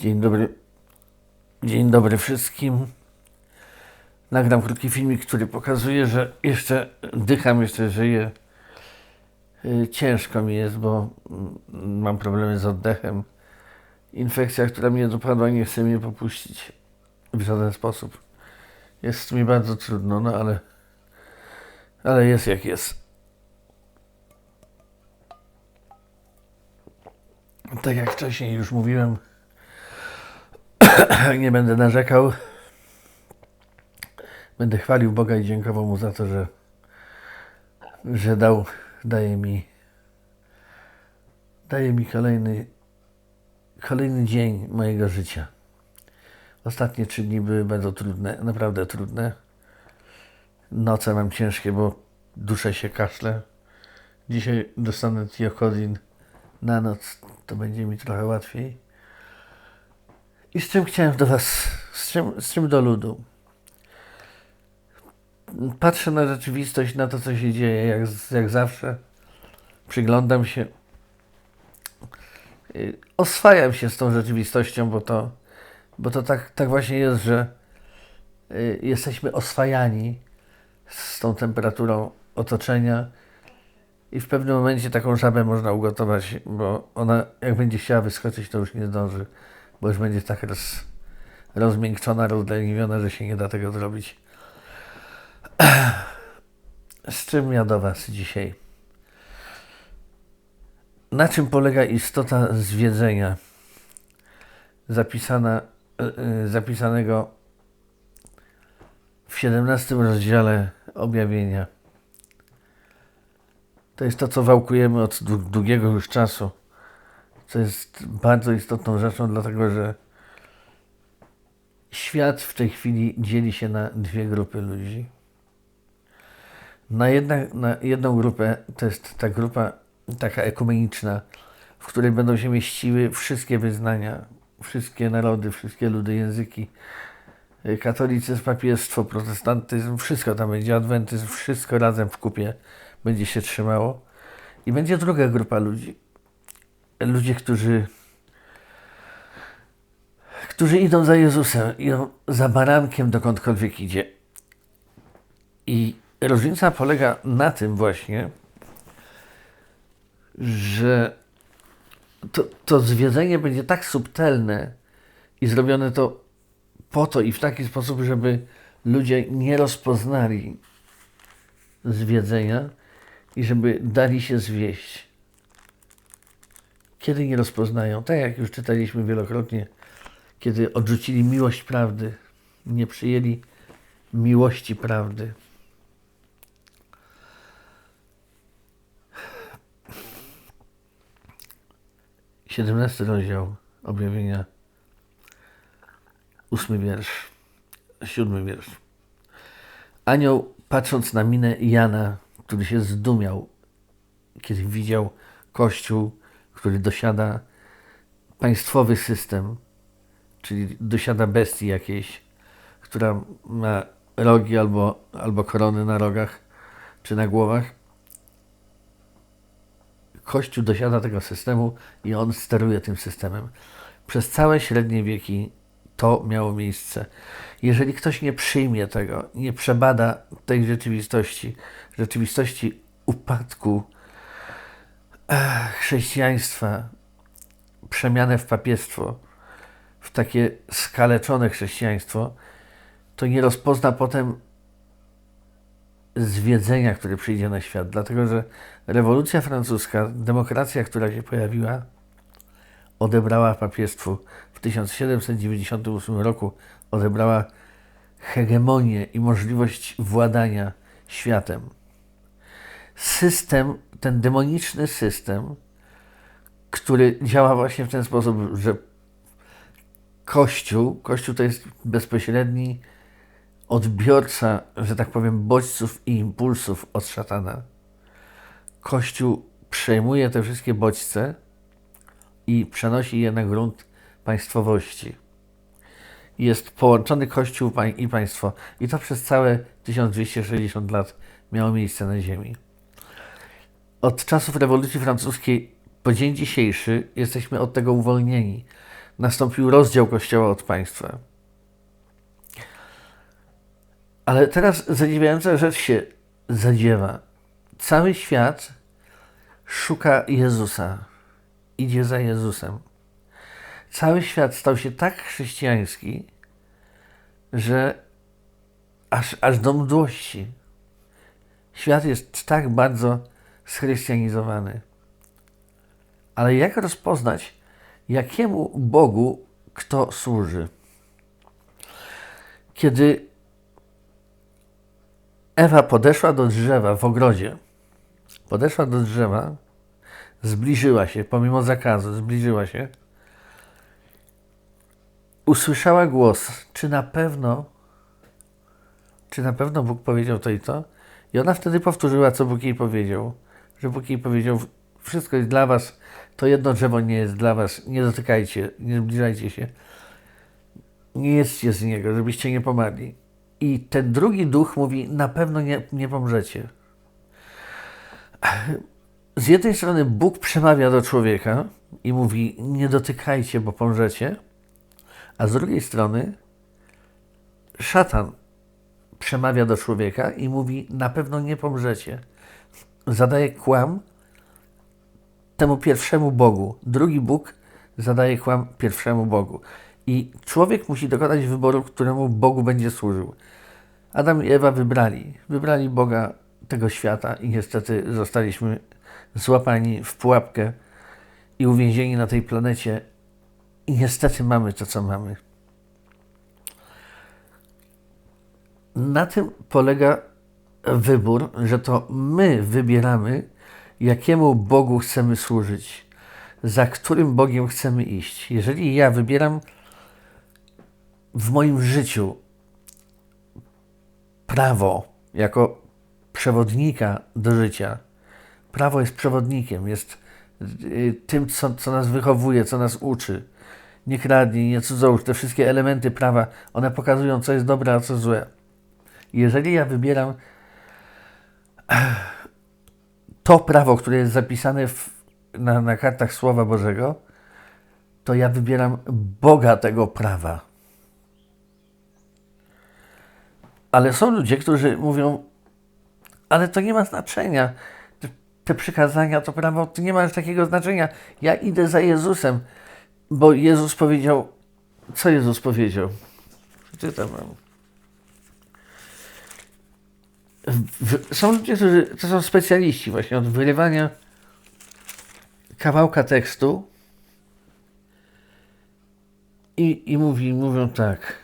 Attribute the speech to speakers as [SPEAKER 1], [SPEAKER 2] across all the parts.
[SPEAKER 1] Dzień dobry. Dzień dobry wszystkim. Nagram krótki filmik, który pokazuje, że jeszcze dycham, jeszcze żyję. Y, Ciężko mi jest, bo mm, mam problemy z oddechem. Infekcja, która mnie dopadła, nie chce mnie popuścić w żaden sposób. Jest mi bardzo trudno, no ale, ale jest jak jest. Tak jak wcześniej już mówiłem, nie będę narzekał. Będę chwalił Boga i dziękował Mu za to, że, że dał, daje mi, daje mi kolejny, kolejny dzień mojego życia. Ostatnie trzy dni były bardzo trudne, naprawdę trudne. Noce mam ciężkie, bo duszę się kaszle. Dzisiaj dostanę tiokozin na noc, to będzie mi trochę łatwiej. I z czym chciałem do Was, z czym, z czym do ludu? Patrzę na rzeczywistość, na to, co się dzieje, jak, jak zawsze. Przyglądam się. Y, Oswajam się z tą rzeczywistością, bo to, bo to tak, tak właśnie jest, że y, jesteśmy oswajani z tą temperaturą otoczenia i w pewnym momencie taką żabę można ugotować, bo ona jak będzie chciała wyskoczyć, to już nie zdąży, bo już będzie tak roz, rozmiękczona, rozleniwiona, że się nie da tego zrobić. Z czym ja do Was dzisiaj? Na czym polega istota zwiedzenia zapisana, y, y, zapisanego w 17 rozdziale objawienia? To jest to, co wałkujemy od dłu- długiego już czasu, co jest bardzo istotną rzeczą, dlatego że świat w tej chwili dzieli się na dwie grupy ludzi. Na, jedna, na jedną grupę to jest ta grupa taka ekumeniczna, w której będą się mieściły wszystkie wyznania, wszystkie narody, wszystkie ludy, języki, katolicyzm, papiestwo, protestantyzm, wszystko tam będzie, adwentyzm, wszystko razem w kupie będzie się trzymało. I będzie druga grupa ludzi. Ludzie, którzy którzy idą za Jezusem, idą za barankiem dokądkolwiek idzie. I różnica polega na tym właśnie, że to, to zwiedzenie będzie tak subtelne i zrobione to po to i w taki sposób, żeby ludzie nie rozpoznali zwiedzenia i żeby dali się zwieść. Kiedy nie rozpoznają, tak jak już czytaliśmy wielokrotnie, kiedy odrzucili miłość prawdy, nie przyjęli miłości prawdy. Siedemnasty rozdział objawienia, ósmy wiersz, siódmy wiersz. Anioł, patrząc na minę Jana, który się zdumiał, kiedy widział Kościół, który dosiada państwowy system, czyli dosiada bestii jakiejś, która ma rogi albo, albo korony na rogach czy na głowach. Kościół dosiada tego systemu i on steruje tym systemem. Przez całe średnie wieki to miało miejsce. Jeżeli ktoś nie przyjmie tego, nie przebada tej rzeczywistości, rzeczywistości upadku chrześcijaństwa, przemianę w papiestwo, w takie skaleczone chrześcijaństwo, to nie rozpozna potem zwiedzenia, które przyjdzie na świat. Dlatego, że rewolucja francuska, demokracja, która się pojawiła, odebrała papiestwu w 1798 roku, odebrała hegemonię i możliwość władania światem. System, ten demoniczny system, który działa właśnie w ten sposób, że Kościół, Kościół to jest bezpośredni odbiorca, że tak powiem, bodźców i impulsów od szatana. Kościół przejmuje te wszystkie bodźce i przenosi je na grunt państwowości. Jest połączony Kościół i państwo. I to przez całe 1260 lat miało miejsce na Ziemi. Od czasów rewolucji francuskiej po dzień dzisiejszy jesteśmy od tego uwolnieni. nastąpił rozdział Kościoła od państwa. Ale teraz zadziwiająca rzecz się zadziewa. Cały świat szuka Jezusa, idzie za Jezusem. Cały świat stał się tak chrześcijański, że aż, aż do mdłości. Świat jest tak bardzo schrystianizowany. Ale jak rozpoznać, jakiemu Bogu kto służy? Kiedy Ewa podeszła do drzewa w ogrodzie, podeszła do drzewa, zbliżyła się, pomimo zakazu, zbliżyła się, usłyszała głos, czy na pewno, czy na pewno Bóg powiedział to i to? I ona wtedy powtórzyła, co Bóg jej powiedział. Że Bóg jej powiedział, wszystko jest dla was, to jedno drzewo nie jest dla was, nie dotykajcie, nie zbliżajcie się. Nie jedzcie z niego, żebyście nie pomarli. I ten drugi duch mówi, na pewno nie, nie pomrzecie. Z jednej strony Bóg przemawia do człowieka i mówi, nie dotykajcie, bo pomrzecie. A z drugiej strony szatan przemawia do człowieka i mówi: Na pewno nie pomrzecie. Zadaje kłam temu pierwszemu Bogu. Drugi Bóg zadaje kłam pierwszemu Bogu. I człowiek musi dokonać wyboru, któremu Bogu będzie służył. Adam i Ewa wybrali. Wybrali Boga tego świata i niestety zostaliśmy złapani w pułapkę i uwięzieni na tej planecie. I niestety mamy to, co mamy. na tym polega wybór, że to my wybieramy, jakiemu Bogu chcemy służyć, za którym Bogiem chcemy iść. Jeżeli ja wybieram w moim życiu prawo jako przewodnika do życia, prawo jest przewodnikiem, jest y, tym, co, co nas wychowuje, co nas uczy. Nie kradnij, nie cudzołóż, te wszystkie elementy prawa, one pokazują, co jest dobre, a co złe jeżeli ja wybieram to prawo, które jest zapisane w, na, na kartach Słowa Bożego, to ja wybieram Boga tego prawa. Ale są ludzie, którzy mówią, ale to nie ma znaczenia. Te, te przykazania, to prawo, to nie ma takiego znaczenia. Ja idę za Jezusem, bo Jezus powiedział, co Jezus powiedział? Czytam. W, są ludzie, którzy to są specjaliści właśnie od wyrywania kawałka tekstu i, i mówi, mówią tak.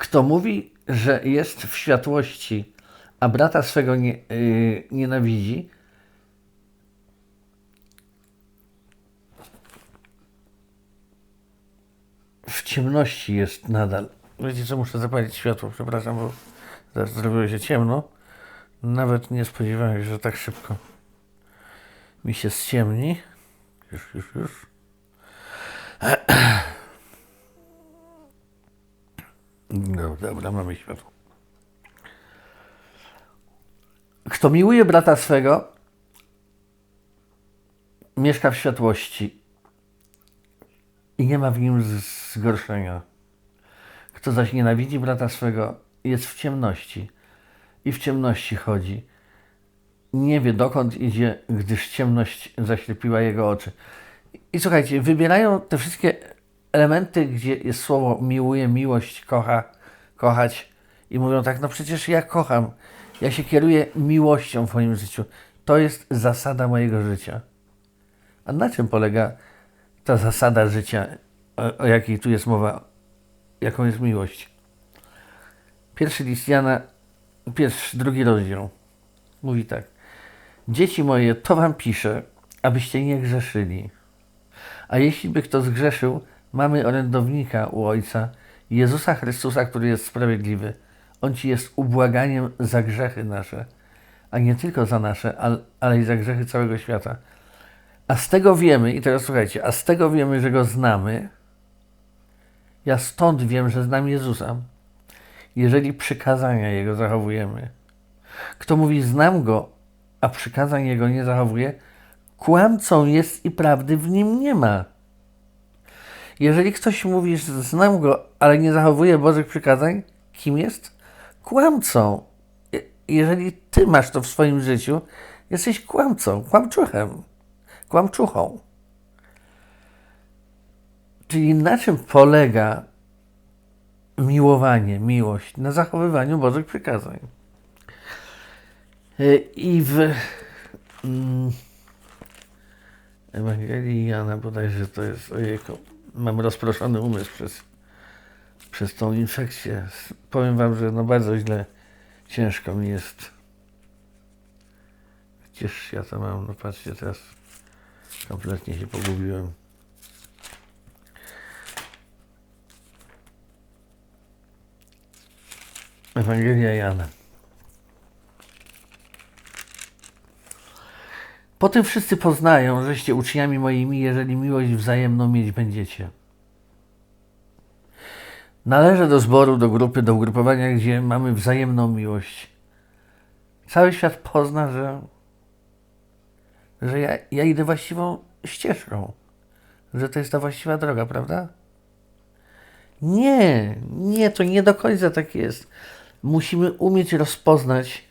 [SPEAKER 1] Kto mówi, że jest w światłości, a brata swego nie, yy, nienawidzi, w ciemności jest nadal. Wiecie co, muszę zapalić światło, przepraszam, bo zaraz zrobiło się ciemno. Nawet nie spodziewałem się, że tak szybko mi się ściemni. Już, już, już. No dobra, mamy światło. Kto miłuje brata swego, mieszka w światłości i nie ma w nim zgorszenia. Kto zaś nienawidzi brata swego, jest w ciemności i w ciemności chodzi. Nie wie dokąd idzie, gdyż ciemność zaślepiła jego oczy. I słuchajcie, wybierają te wszystkie elementy, gdzie jest słowo miłuje, miłość, kocha, kochać i mówią tak, no przecież ja kocham, ja się kieruję miłością w moim życiu. To jest zasada mojego życia. A na czym polega ta zasada życia, o, o jakiej tu jest mowa, jaką jest miłość? Pierwszy list Jana, pierwszy, drugi rozdział. Mówi tak. Dzieci moje, to wam piszę, abyście nie grzeszyli. A jeśli by kto zgrzeszył, Mamy orędownika u Ojca, Jezusa Chrystusa, który jest sprawiedliwy. On ci jest ubłaganiem za grzechy nasze, a nie tylko za nasze, ale i za grzechy całego świata. A z tego wiemy, i teraz słuchajcie, a z tego wiemy, że go znamy. Ja stąd wiem, że znam Jezusa, jeżeli przykazania Jego zachowujemy. Kto mówi, znam go, a przykazań Jego nie zachowuje, kłamcą jest i prawdy w nim nie ma. Jeżeli ktoś mówi, że znam go, ale nie zachowuje Bożych przykazań, kim jest? Kłamcą. Je- Jeżeli ty masz to w swoim życiu, jesteś kłamcą, kłamczuchem, kłamczuchą. Czyli na czym polega miłowanie, miłość? Na zachowywaniu Bożych przykazań. Y, I w mm, Ewangelii Jana bodajże to jest, ojejku, mam rozproszony umysł przez, przez tą infekcję. Powiem wam, że no bardzo źle, ciężko mi jest. Gdzież ja to mam, no patrzcie teraz, kompletnie się pogubiłem. Ewangelia Jana. Potem wszyscy poznają, żeście uczniami moimi, jeżeli miłość wzajemną mieć będziecie. Należę do zboru, do grupy, do ugrupowania, gdzie mamy wzajemną miłość. Cały świat pozna, że, że ja, ja idę właściwą ścieżką, że to jest ta właściwa droga, prawda? Nie, nie, to nie do końca tak jest. Musimy umieć rozpoznać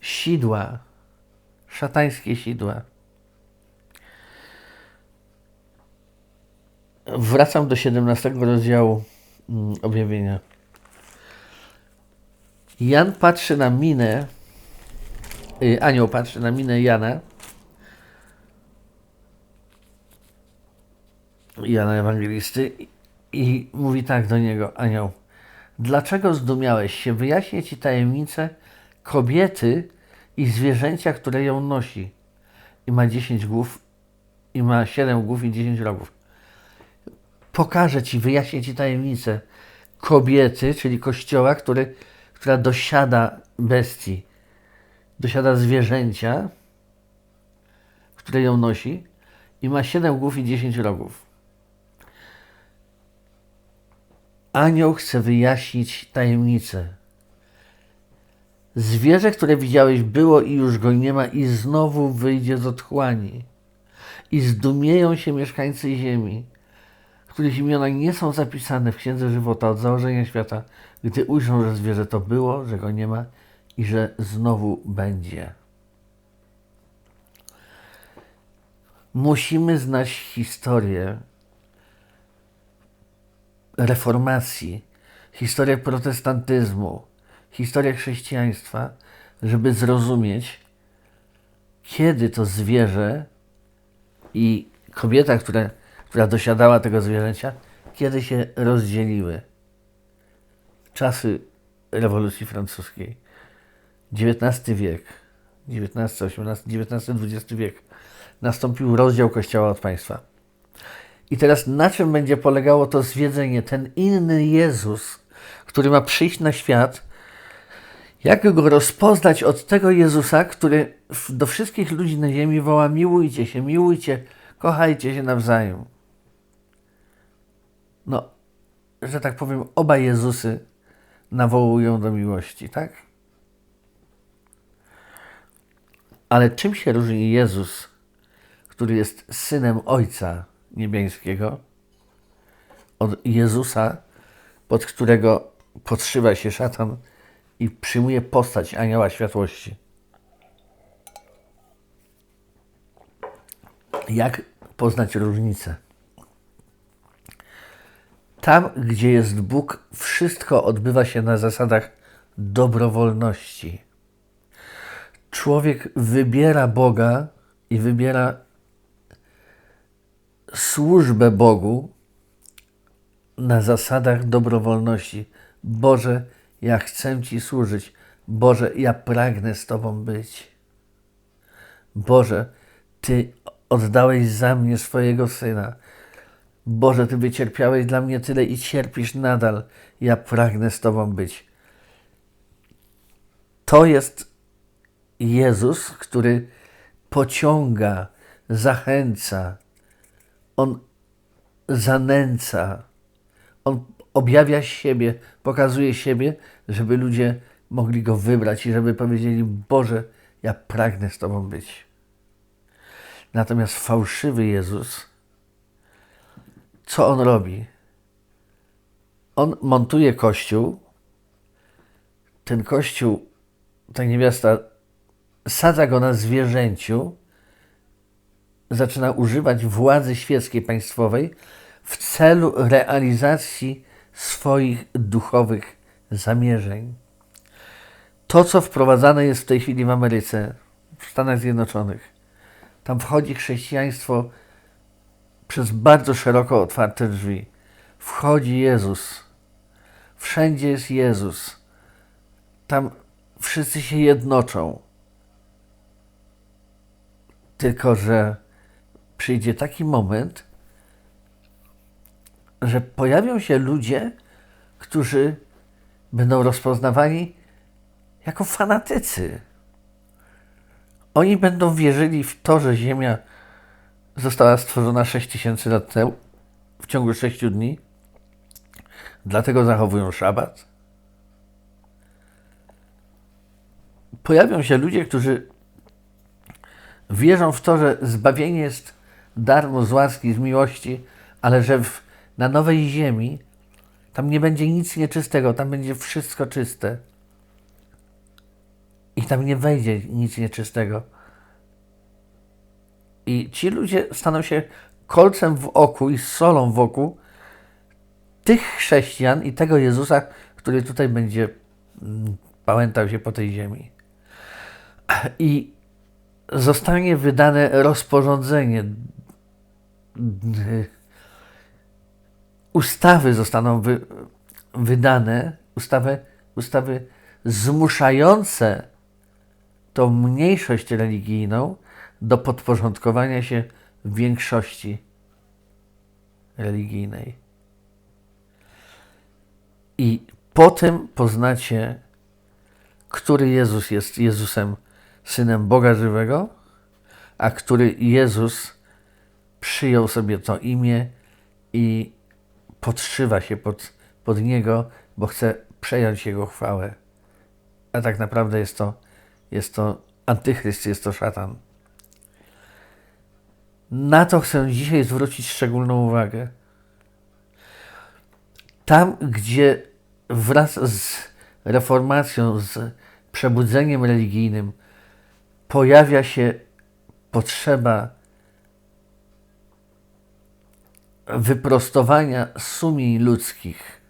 [SPEAKER 1] sidła, szatańskie sidła. Wracam do 17 rozdziału mm, objawienia. Jan patrzy na minę, y, anioł patrzy na minę Jana, Jana Ewangelisty i- i mówi tak do niego, anioł, dlaczego zdumiałeś się? Wyjaśnię ci tajemnicę kobiety i zwierzęcia, które ją nosi. I ma 10 głów, i ma 7 głów i 10 rogów. Pokażę ci, wyjaśnię ci tajemnicę kobiety, czyli kościoła, który, która dosiada bestii, dosiada zwierzęcia, które ją nosi i ma 7 głów i 10 rogów. Anioł chce wyjaśnić tajemnicę. Zwierzę, które widziałeś, było i już go nie ma, i znowu wyjdzie z otchłani. I zdumieją się mieszkańcy ziemi, których imiona nie są zapisane w księdze żywota od założenia świata, gdy ujrzą, że zwierzę to było, że go nie ma i że znowu będzie. Musimy znać historię reformacji, historię protestantyzmu, historię chrześcijaństwa, żeby zrozumieć, kiedy to zwierzę i kobieta, która, która dosiadała tego zwierzęcia, kiedy się rozdzieliły. Czasy rewolucji francuskiej. XIX wiek, XIX, XVIII, XIX, XX wiek. Nastąpił rozdział Kościoła od państwa. I teraz na czym będzie polegało to zwiedzenie? Ten inny Jezus, który ma przyjść na świat, jak go rozpoznać od tego Jezusa, który do wszystkich ludzi na ziemi woła: miłujcie się, miłujcie, kochajcie się nawzajem. No, że tak powiem, oba Jezusy nawołują do miłości, tak? Ale czym się różni Jezus, który jest synem Ojca Niebieskiego, od Jezusa, pod którego podszywa się szatan i przyjmuje postać anioła światłości? Jak poznać różnicę? Tam, gdzie jest Bóg, wszystko odbywa się na zasadach dobrowolności. Człowiek wybiera Boga i wybiera służbę Bogu na zasadach dobrowolności. Boże, ja chcę Ci służyć. Boże, ja pragnę z Tobą być. Boże, Ty oddałeś za mnie swojego Syna. Boże, Ty wycierpiałeś dla mnie tyle i cierpisz nadal. Ja pragnę z Tobą być. To jest Jezus, który pociąga, zachęca, on zanęca, on objawia siebie, pokazuje siebie, żeby ludzie mogli go wybrać i żeby powiedzieli: Boże, ja pragnę z Tobą być. Natomiast fałszywy Jezus, co on robi? On montuje kościół, ten kościół, ta niewiasta sadza go na zwierzęciu, zaczyna używać władzy świeckiej państwowej w celu realizacji swoich duchowych zamierzeń. To, co wprowadzane jest w tej chwili w Ameryce, w Stanach Zjednoczonych, tam wchodzi chrześcijaństwo przez bardzo szeroko otwarte drzwi. Wchodzi Jezus. Wszędzie jest Jezus. Tam wszyscy się jednoczą. Tylko, że przyjdzie taki moment, że pojawią się ludzie, którzy będą rozpoznawani jako fanatycy. Oni będą wierzyli w to, że Ziemia została stworzona 6000 lat temu, w ciągu 6 dni. Dlatego zachowują szabat. Pojawią się ludzie, którzy wierzą w to, że zbawienie jest darmo z łaski, z miłości, ale że w, na nowej ziemi tam nie będzie nic nieczystego, tam będzie wszystko czyste. I tam nie wejdzie nic nieczystego. I ci ludzie staną się kolcem w oku i solą wokół tych chrześcijan i tego Jezusa, który tutaj będzie mm, pałętał się po tej ziemi. I zostanie wydane rozporządzenie. Ustawy zostaną wy, wydane, ustawy, ustawy zmuszające tą mniejszość religijną do podporządkowania się większości religijnej. I potem poznacie, który Jezus jest Jezusem, synem Boga żywego, a który Jezus przyjął sobie to imię i podszywa się pod, pod niego, bo chce przejąć jego chwałę. A tak naprawdę jest to, jest to antychryst, jest to szatan. Na to chcę dzisiaj zwrócić szczególną uwagę. Tam, gdzie wraz z reformacją, z przebudzeniem religijnym pojawia się potrzeba wyprostowania sumień ludzkich,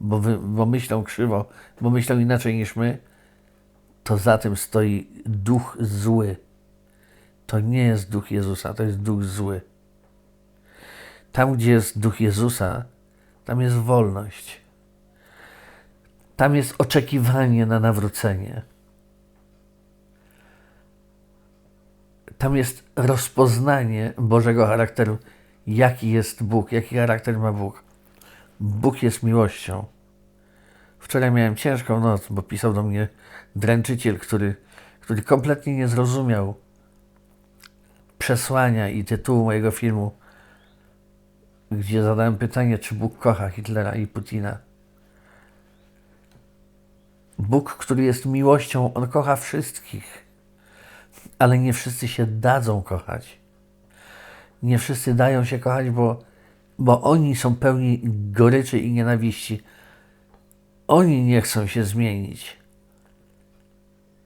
[SPEAKER 1] bo, wy, bo myślą krzywo, bo myślą inaczej niż my, to za tym stoi duch zły. To nie jest duch Jezusa, to jest duch zły. Tam, gdzie jest duch Jezusa, tam jest wolność. Tam jest oczekiwanie na nawrócenie. Tam jest rozpoznanie Bożego charakteru, jaki jest Bóg, jaki charakter ma Bóg. Bóg jest miłością. Wczoraj miałem ciężką noc, bo pisał do mnie dręczyciel, który, który kompletnie nie zrozumiał przesłania i tytułu mojego filmu, gdzie zadałem pytanie, czy Bóg kocha Hitlera i Putina. Bóg, który jest miłością, on kocha wszystkich, ale nie wszyscy się dadzą kochać. Nie wszyscy dają się kochać, bo, bo oni są pełni goryczy i nienawiści. Oni nie chcą się zmienić.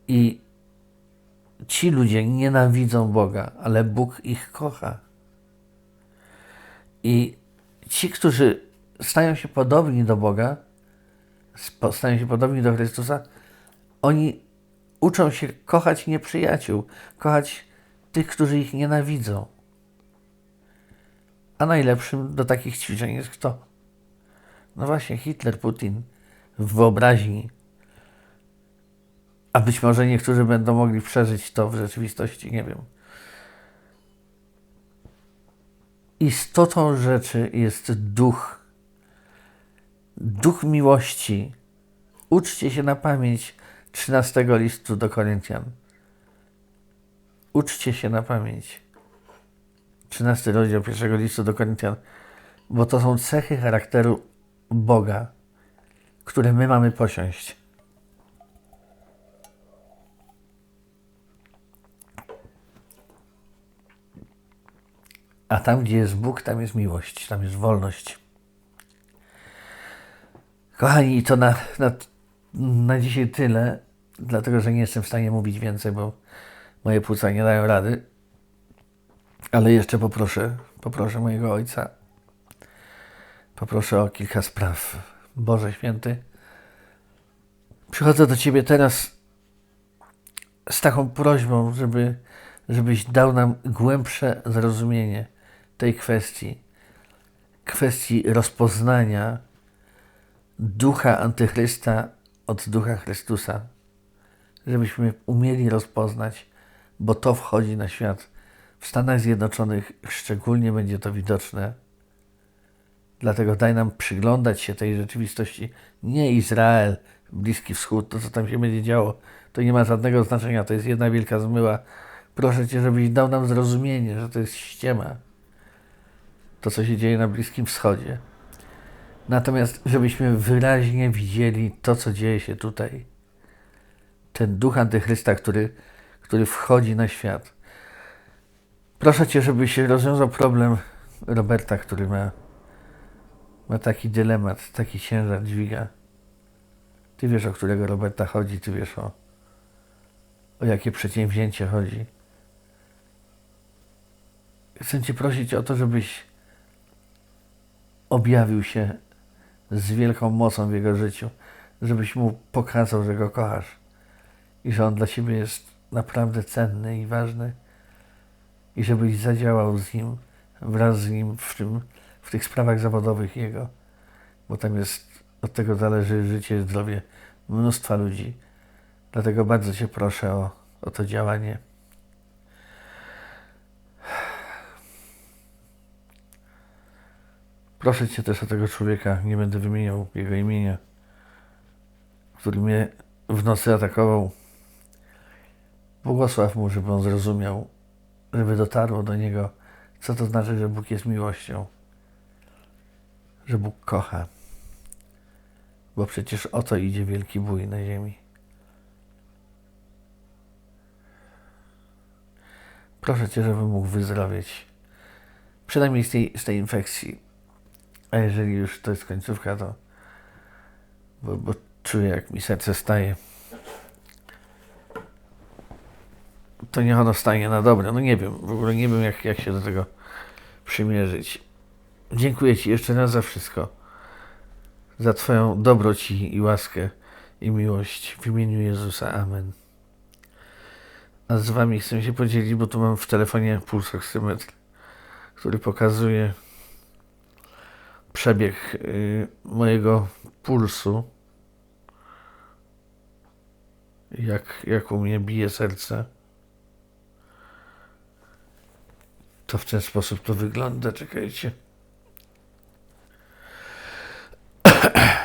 [SPEAKER 1] I ci ludzie nienawidzą Boga, ale Bóg ich kocha. I ci, którzy stają się podobni do Boga, stają się podobni do Chrystusa, oni uczą się kochać nieprzyjaciół, kochać tych, którzy ich nienawidzą. A najlepszym do takich ćwiczeń jest kto? No właśnie, Hitler, Putin w wyobraźni a być może niektórzy będą mogli przeżyć to w rzeczywistości, nie wiem. Istotą rzeczy jest duch. Duch miłości. Uczcie się na pamięć 13 listu do Koryntian. uczcie się na pamięć. 13 rozdział pierwszego listu do Koryntian, bo to są cechy charakteru Boga, które my mamy posiąść. A tam, gdzie jest Bóg, tam jest miłość, tam jest wolność. Kochani, to na, na, na dzisiaj tyle, dlatego że nie jestem w stanie mówić więcej, bo moje płuca nie dają rady. Ale jeszcze poproszę, poproszę mojego ojca. Poproszę o kilka spraw. Boże Święty, przychodzę do Ciebie teraz z taką prośbą, żeby, żebyś dał nam głębsze zrozumienie tej kwestii, kwestii rozpoznania ducha Antychrysta od ducha Chrystusa, żebyśmy umieli rozpoznać, bo to wchodzi na świat. W Stanach Zjednoczonych szczególnie będzie to widoczne. Dlatego daj nam przyglądać się tej rzeczywistości. Nie Izrael, Bliski Wschód, to co tam się będzie działo, to nie ma żadnego znaczenia. To jest jedna wielka zmyła. Proszę Cię, żebyś dał nam zrozumienie, że to jest ściema. To, co się dzieje na Bliskim Wschodzie. Natomiast, żebyśmy wyraźnie widzieli to, co dzieje się tutaj. Ten duch antychrysta, który, który wchodzi na świat. Proszę Cię, żeby się rozwiązał problem Roberta, który ma, ma taki dylemat, taki ciężar dźwiga. Ty wiesz, o którego Roberta chodzi, ty wiesz, o, o jakie przedsięwzięcie chodzi. Chcę Cię prosić o to, żebyś objawił się z wielką mocą w jego życiu, żebyś mu pokazał, że go kochasz i że on dla ciebie jest naprawdę cenny i ważny i żebyś zadziałał z nim, wraz z nim w, tym, w tych sprawach zawodowych jego, bo tam jest, od tego zależy życie, zdrowie mnóstwa ludzi. Dlatego bardzo Cię proszę o, o to działanie. Proszę Cię też o tego człowieka, nie będę wymieniał jego imienia, który mnie w nocy atakował. Błogosław mu, żeby on zrozumiał, żeby dotarło do niego, co to znaczy, że Bóg jest miłością, że Bóg kocha. Bo przecież o to idzie wielki bój na ziemi. Proszę Cię, żeby mógł wyzdrowieć. Przynajmniej z tej, z tej infekcji. A jeżeli już to jest końcówka, to bo, bo czuję, jak mi serce staje. To niech ono stanie na dobre. No nie wiem, w ogóle nie wiem, jak, jak się do tego przymierzyć. Dziękuję Ci jeszcze raz za wszystko. Za Twoją dobroć i, łaskę i miłość. W imieniu Jezusa. Amen. A z Wami chcę się podzielić, bo tu mam w telefonie pulsoksymetr, który pokazuje przebieg y, mojego pulsu, jak, jak u mnie bije serce. To w ten sposób to wygląda. Czekajcie.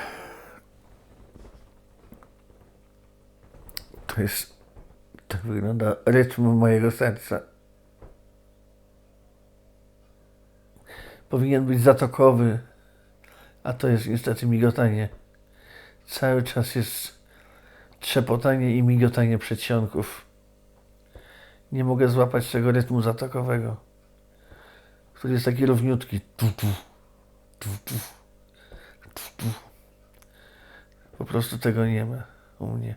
[SPEAKER 1] To jest. Tak wygląda rytm mojego serca. Powinien być zatokowy, a to jest niestety migotanie. Cały czas jest trzepotanie i migotanie przedsionków. Nie mogę złapać tego rytmu zatokowego, który jest taki równiutki. Tu, tu, tu, tu, tu, tu. Po prostu tego nie ma u mnie.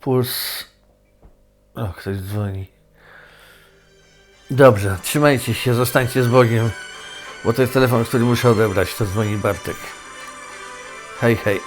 [SPEAKER 1] Puls. O, ktoś dzwoni. Dobrze, trzymajcie się, zostańcie z Bogiem, bo to jest telefon, który muszę odebrać. To dzwoni Bartek. Hej, hej.